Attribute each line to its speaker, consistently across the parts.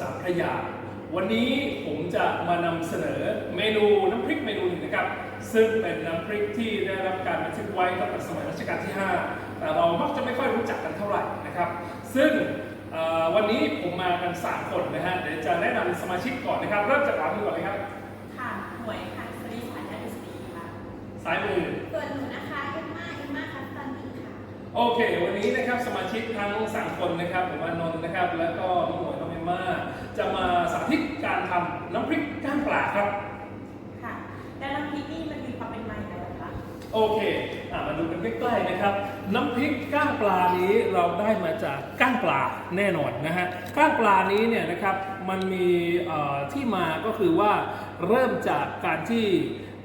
Speaker 1: สามพระยา วันนี้ผมจะมานำเสนอเมนูน้ำพริกเมนูหนึ่งนะครับ ซึ่งเป็นน้ำพริกที่ได้รับการบันทึกไว้ตั้งแต่สมัยรัชกาลที่ 5 แต่เรามักจะไม่ค่อยรู้จักกันเท่าไหร่นะครับ ซึ่งเอ่อวันนี้ผมมากัน 3 คนนะฮะเดี๋ยวจะแนะนำสมาชิกก่อนนะครับ เริ่มจากหลังมือก่อนเลยครับ
Speaker 2: ค่ะหวยค่ะสวัสดีสายการดุษฎีค่ะ
Speaker 1: ซ้ายมือ
Speaker 2: ส่วนหนูนะคะเอ็มมาเอ็มมาคัสตันดีค่ะ
Speaker 1: โอเค วันนี้นะครับสมาชิกทั้งสามคนนะครับผมอานนท์นะครับ แล้วก็น้องหมวยน้องเอ มมาจะมาสาธิตการทำน้ำพริกก้างปลาครับ
Speaker 2: ค่ะ แล้วน้ำพริกนี่มันมีความเป็นมาอย่างไรคะ
Speaker 1: โอเคอะมาดูกันใกล้ๆนะครับ น้ำพริกก้างปลานี้เราได้มาจากก้างปลาแน่นอนนะฮะ ก้างปลานี้เนี่ยนะครับมันมีเอ่อที่มาก็คือว่าเริ่มจากการที่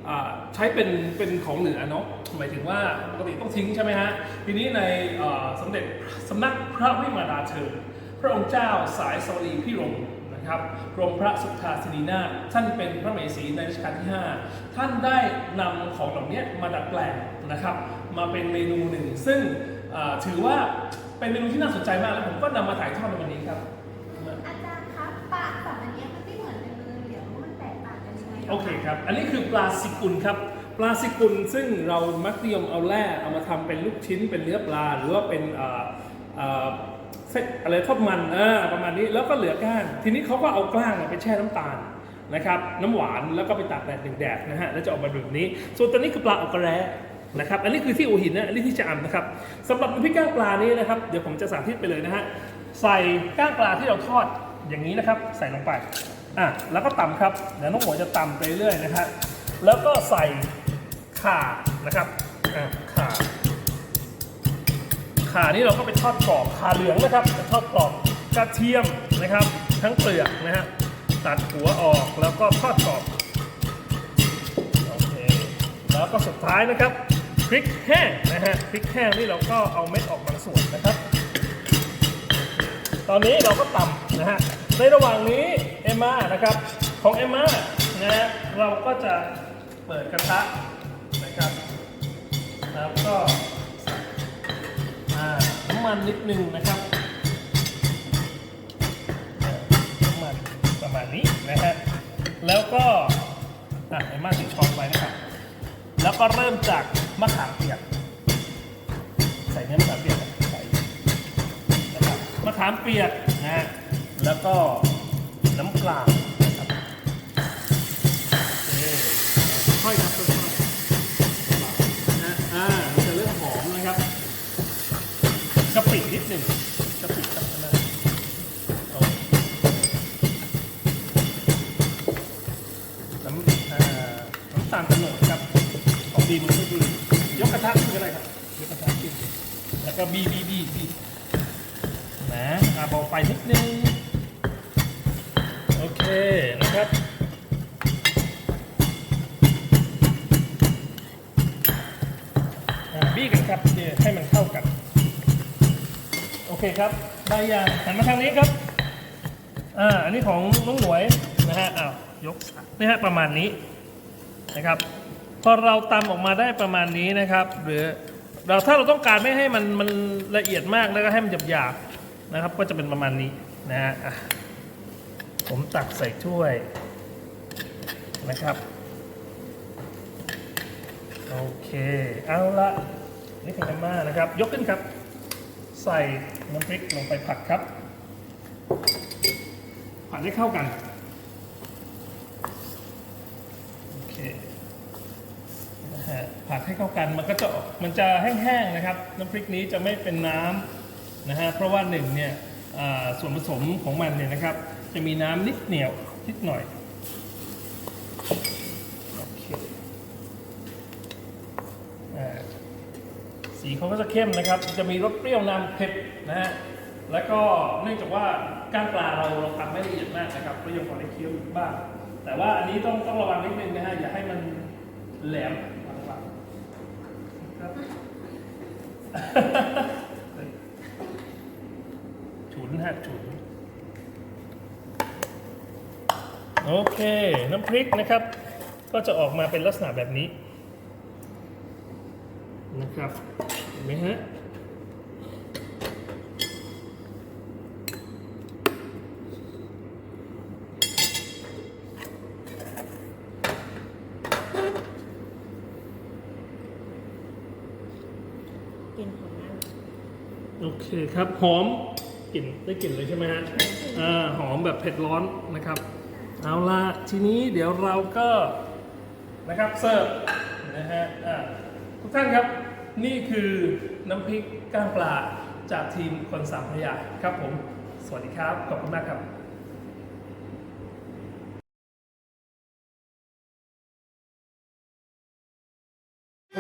Speaker 1: อ่าใช้เป็นเป็นของเหลือเนาะหมายถึงว่าปกติต้องทิ้งใช่ไหมฮะทีนี้ในเอ่อสมเด็จสำนักพระวิมาดาเชิญ พระองค์เจ้าสายสวรีพิรมนะครับกรมพระสุทธาสินีนาถท่านเป็นพระมเหสีในรัชกาลที่ 5 ท่านได้นำของเหล่านี้มาดัดแปลงนะครับ มาเป็นเมนูหนึ่ง ซึ่งเอ่อถือว่าเป็นเมนูที่น่าสนใจมาก แล้วผมก็นำมาถ่ายทอดในวันนี้ครับ
Speaker 2: อาจารย์คะปลาสองอันเนี้ยมันไม่เหมือนกันเลยเดี๋ยวมันแตกต่างกันยังไงหร
Speaker 1: โอเคครับ อันนี้คือปลาสิกุลครับปลาสิกุลซึ่งเรามักนิยมเอาแร่เอามาทำเป็นลูกชิ้นเป็นเนื้อปลาหรือว่าเป็น เอ่อเอ่อเส้นอะไรทอดมันเออประมาณนี้แล้วก็เหลือก้าง ทีนี้เขาก็เอากล้างไปแช่น้ำตาลนะครับน้ำหวานแล้วก็ไปตากแดดหนึ่งแดดนะฮะแล้วจะออกมาแบบนี้ ส่วนตัวนี้คือปลาอกกระแรนะครับอันนี้คือที่อูหินนะอันนี้ที่ชะอำนะครับสำหรับน้ำพริกก้างปลานี้นะครับเดี๋ยวผมจะสาธิตไปเลยนะฮะใส่ก้างปลาที่เราทอดอย่างนี้นะครับ ใส่ลงไปอะแล้วก็ตำครับเดี๋ยวน้องหมวยจะตำไปเรื่อยนะฮะแล้วก็ใส่ข่านะครับอะข่า ขานี่เราก็ไปทอดกรอบขาเหลืองนะครับไปทอดกรอบกระเทียมนะครับ ทั้งเปลือกนะฮะตัดหัวออกแล้วก็ทอดกรอบโอเคแล้วก็สุดท้ายนะครับพริกแห้งนะฮะพริกแห้งนี่เราก็เอาเม็ดออกบางส่วนนะครับ ตอนนี้เราก็ตำนะฮะในระหว่างนี้เอ็มมานะครับของเอ็มมานะฮะเราก็จะเปิดกระทะนะครับแล้วก็ น้ำมันนิดนึงนะครับน้ำมันประมาณนี้นะฮะแล้วก็อะให้มากถึงช้อนไปนะครับ แล้วก็เริ่มจากมะขามเปียก ใส่เนื้อมะขามเปียกใส่นะครับมะขามเปียกนะฮะแล้วก็น้ำปลานะครับโอเค ก็บีบีบีบีนะอ่าเบาไฟนิดนึง โอเคนะครับบี้กันครับเดี๋ยวให้มันเข้ากัน โอเคครับ ได้ยังหันมาทางนี้ครับ อ่า อันนี้ของน้องหมวยนะฮะ อ้าว ยกนี่ฮะประมาณนี้นะครับ พอเราตำออกมาได้ประมาณนี้นะครับ หรือ เราถ้าเราต้องการไม่ให้มันมันละเอียดมากแล้วก็ให้มันหยาบๆนะครับ ก็จะเป็นประมาณนี้นะฮะผมตักใส่ถ้วยนะครับโอเคเอาละนี่คือแอมมานะครับ ยกขึ้นครับ ใส่น้ำพริกลงไปผัดครับผัดให้เข้ากัน โอเคนะฮะ ผัดให้เข้ากันมันก็จะมันจะแห้งๆนะครับ น้ำพริกนี้จะไม่เป็นน้ำนะฮะเพราะว่าหนึ่งเนี่ยส่วนผสมของมันเนี่ยนะครับ จะมีน้ำนิดเหนียวนิดหน่อยสีเขาก็จะเข้มนะครับ จะมีรสเปรี้ยวนำเผ็ดนะฮะแล้วก็เนื่องจากว่าก้างปลาเราเราทำไม่ละเอียดมากนะครับก็ยังพอได้เคี้ยวบ้าง แต่ว่าอันนี้ต้องต้องระวังนิดนึงนะฮะอย่าให้มันแหลม ฉุนฮะฉุน โอเค น้ำพริกนะครับ ก็จะออกมาเป็นลักษณะแบบนี้ นะครับ เห็นไหมฮะ
Speaker 3: กลิ่นของนั้น
Speaker 1: โอเคครับ หอมกลิ่นได้กลิ่นเลยใช่ไหมฮะอ่าหอมแบบเผ็ดร้อนนะครับ เอาละทีนี้เดี๋ยวเราก็นะครับเสิร์ฟนะฮะอ่าทุกท่านครับนี่คือน้ำพริกก้างปลาจากทีมคนสามพระยาครับผม สวัสดีครับ ขอบคุณมากครับ